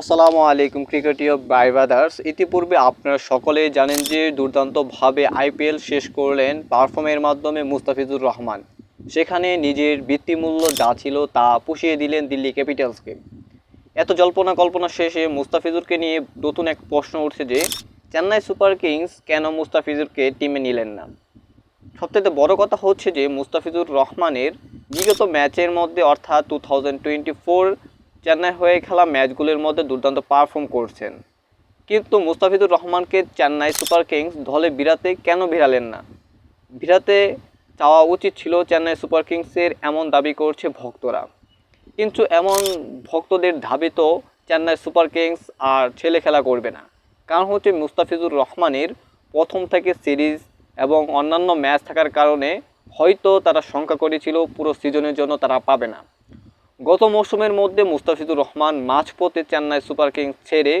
আসসালামু আলাইকুম ক্রিকেটীয় by brothers. ইতিপূর্বে আপনারা সকলেই জানেন যে দুর্দান্তভাবে আইপিএল শেষ করলেন পারফর্মের মাধ্যমে মুস্তাফিজুর রহমান। সেখানে নিজের বৃত্তিমূল্য যা ছিল তা পুষিয়ে দিলেন দিল্লি ক্যাপিটালসকে। এত জল্পনা কল্পনা শেষে মুস্তাফিজুরকে নিয়ে নতুন এক প্রশ্ন উঠছে যে, চেন্নাই সুপার কিংস কেন মুস্তাফিজুরকে টিমে নিলেন না? সবথেকে বড় কথা হচ্ছে যে, মুস্তাফিজুর রহমানের বিগত ম্যাচের মধ্যে, অর্থাৎ two thousand twenty four Chennai হয়ে খেলা ম্যাচগুলির মধ্যে দুর্দান্ত পারফর্ম করছেন। কিন্তু মুস্তাফিজুর রহমানকে চেন্নাই সুপার কিংস দলে বিরাতে কেন ভিড়ালেন না? ভিড়াতে চাওয়া উচিত ছিল চেন্নাই সুপার কিংসের এমন দাবি করছে ভক্তরা। কিন্তু এমন ভক্তদের দাবি তো চেন্নাই সুপার কিংস আর ছেলে খেলা করবে না। কারণ হচ্ছে মুস্তাফিজুর রহমানের প্রথম থেকে সিরিজ এবং অন্যান্য ম্যাচ থাকার কারণে হয়তো তারা শঙ্কা করেছিল পুরো সিজনের জন্য তারা পাবে না। গত মৌসুমের মধ্যে মুস্তাফিজুর রহমান মাঝপথে চেন্নাই সুপার কিংস ছেড়ে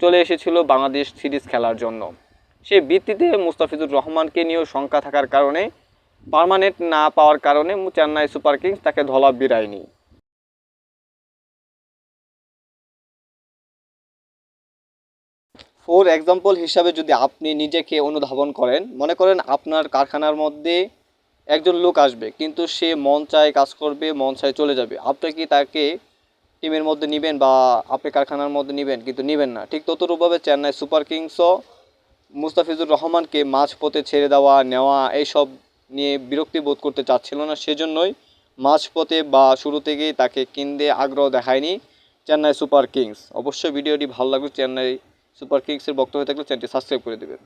চলে এসেছিল বাংলাদেশ সিরিজ খেলার জন্য। সে ভিত্তিতে মুস্তাফিজুর রহমানকে নিয়েও শঙ্কা থাকার কারণে, পার্মানেন্ট না পাওয়ার কারণে চেন্নাই সুপার কিংস তাকে ধলা বিরায়নি ফর এক্সাম্পল হিসাবে যদি আপনি নিজেকে অনুধাবন করেন, মনে করেন আপনার কারখানার মধ্যে একজন লোক আসবে, কিন্তু সে মন চায় কাজ করবে, মন চায় চলে যাবে। আপনি কি তাকে টিমের মধ্যে নেবেন বা আপনি কারখানার মধ্যে নেবেন? কিন্তু নেবেন না। ঠিক ততরূপভাবে চেন্নাই সুপার কিংসও মুস্তাফিজুর রহমানকে মাঝপথে ছেড়ে দেওয়া, নেওয়া, এইসব নিয়ে বিরক্তি বোধ করতে চাচ্ছিল না, সেজন্যই মাঝপথে বা শুরু থেকেই তাকে কিনতে আগ্রহ দেখায়নি চেন্নাই সুপার কিংস। অবশ্যই ভিডিওটি ভালো লাগবে চেন্নাই সুপার কিংসের বক্তব্য থাকলে চ্যানেলটি সাবস্ক্রাইব করে দেবেন।